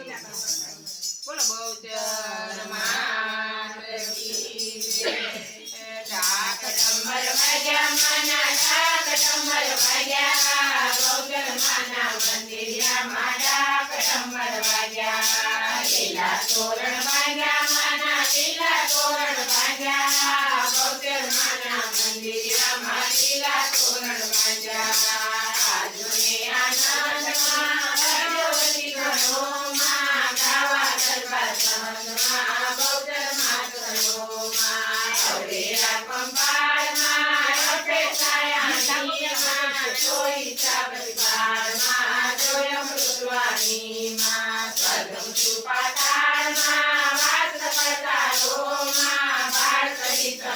બોલો બહુ ડાકડંબર ભગ્યા માના ડાકડંબર ભગ્યા બહુ માના વંદિર્યા મારા कमर बाजा लीला तोरण बाजा माना लीला तोरण बाजा बौद्धर माना मंदिरा मा लीला तोरण बाजा अजूने आनंद मा भगवती गणो मा गावा दरबार सहन मा बौद्धर मा गणो मा अवडेरा पंपाळ मा अटे छाया मा चोई चाबरी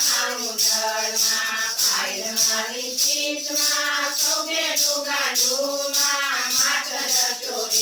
સમુદ્રમાં પાયમારી ચિતમાં સૌગે ડોગા ડોમાં ચોરી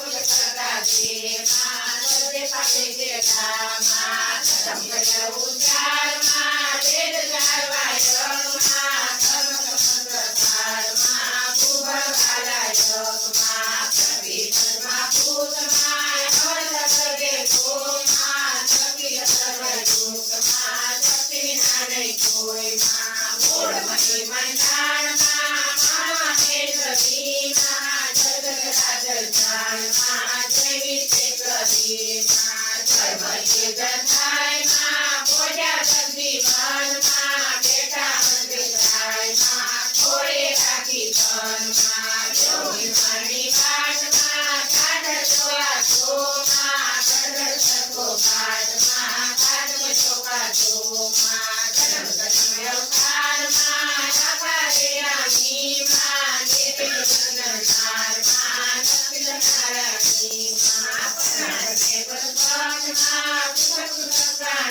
ઉચ્ચારમાં વેદ ચારવાય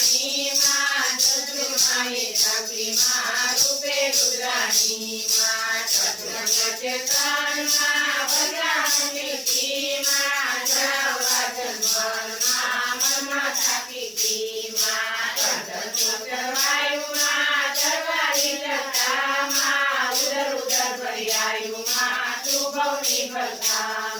रुद्राणी मा शत्रुमाने सापली मा रूपे रुद्राणी मा शत्रुमाचे तन मा वज्रानिती मा जावादन मा मनमा थापिती मा तंत्र वायु मा जवारी लता मा उदर उदर पर्यायु मा तू भवनी भक्ता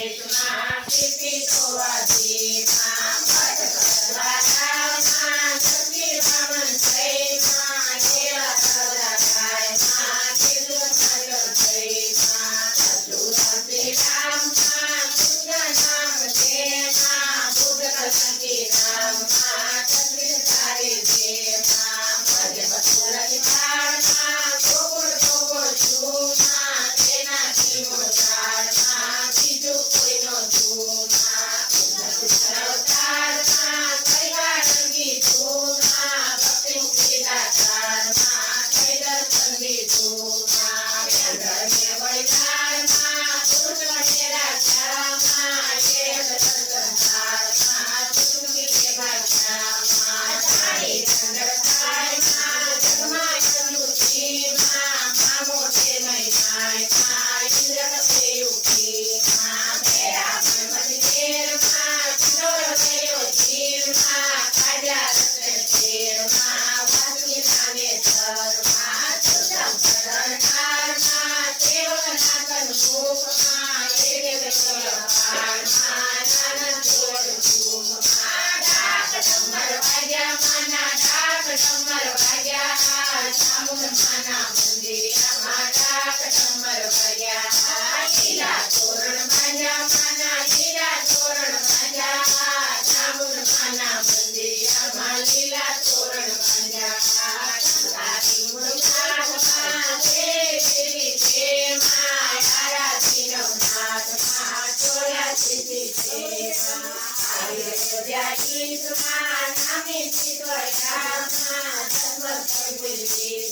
ડાક ડમર વાગ્યા ચામુંડ માના મંદિરમાં ડાક લીલા તોરણ બાંધ્યા માના લીલા તોરણ બાંધ્યા ચામુંડ માના મંદિરમાં લીલા તોરણ બાંધ્યા તારી મુરગામાં તે દેવી તેમાં આરાધી નવનાથમાં ચોર્યાસી તેમાં આયુર્વેદ્યા ગીતમાં નામી સર્વ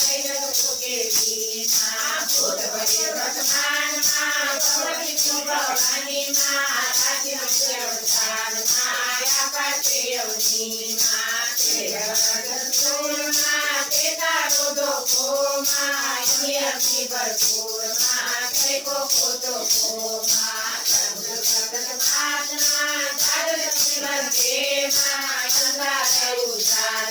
ભજે વર્તમાનમાં ભવતી તું ભવાનીમાં રાજ્ય અવતારમાં આપાતે અવનીમાં તે જગતમાં તે તારો દોખોમાં યમી ભરપૂરમાં કઈ કોકો તો કોમાં સર્વગતમાં જાગૃત જીવન દેમાં સંગાર ઉદારમાં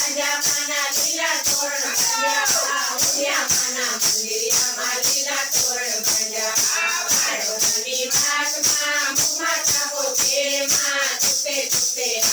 ustedes.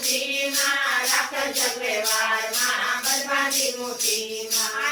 મૂર્તિમાં રાખલ ચક્રેવારમાં બલવાની મૂર્તિમાં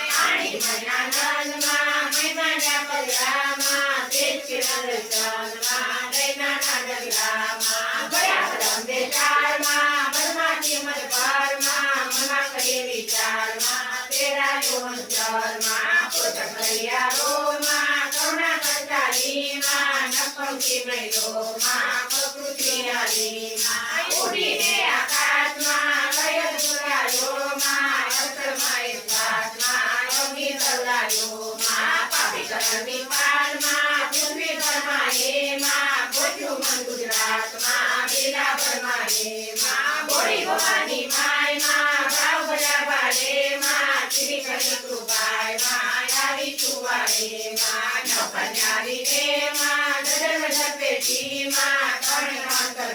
પંખી મૃગોમાં પ્રકૃતિના દેવીમાં ઉડીને આકાશમાં કયો સુરાયોમાં રસમય સ્વાદમાં રંગી સલાયોમાં પાપી કરમી પાલમાં પૂર્વી પરમાયેમાં ગોઠ્યું મન ગુજરાતમાં બેલા પરમાયેમાં બોડી ભવાની માયમાં ભાવ ભલા ભાલેમાં શ્રી કૃષ્ણ કૃપાયમાં આવી છુવાડેમાં નપન્યારી દેવ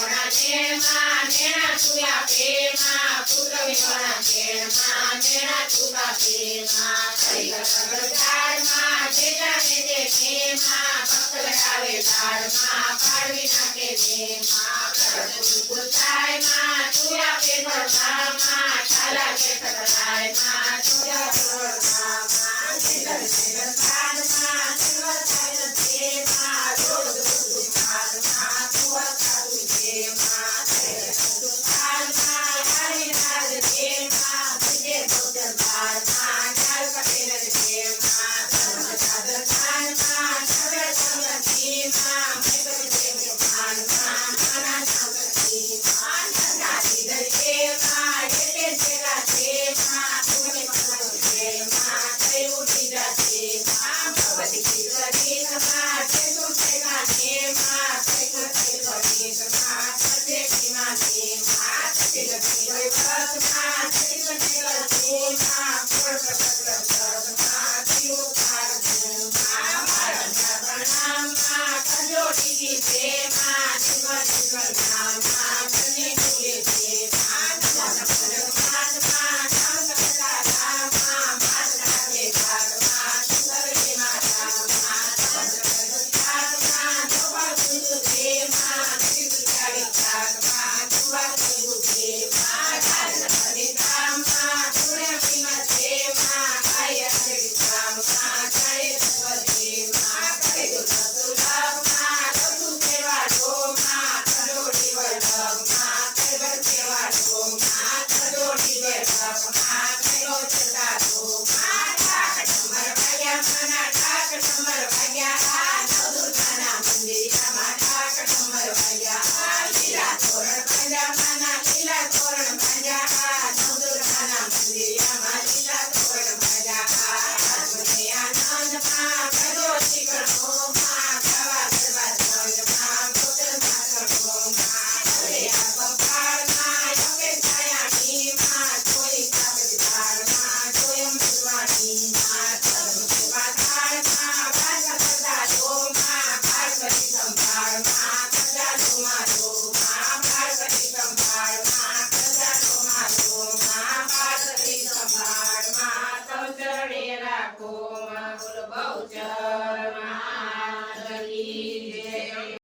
વિહોણા છેડમાં છેડા છુયા પ્રેમા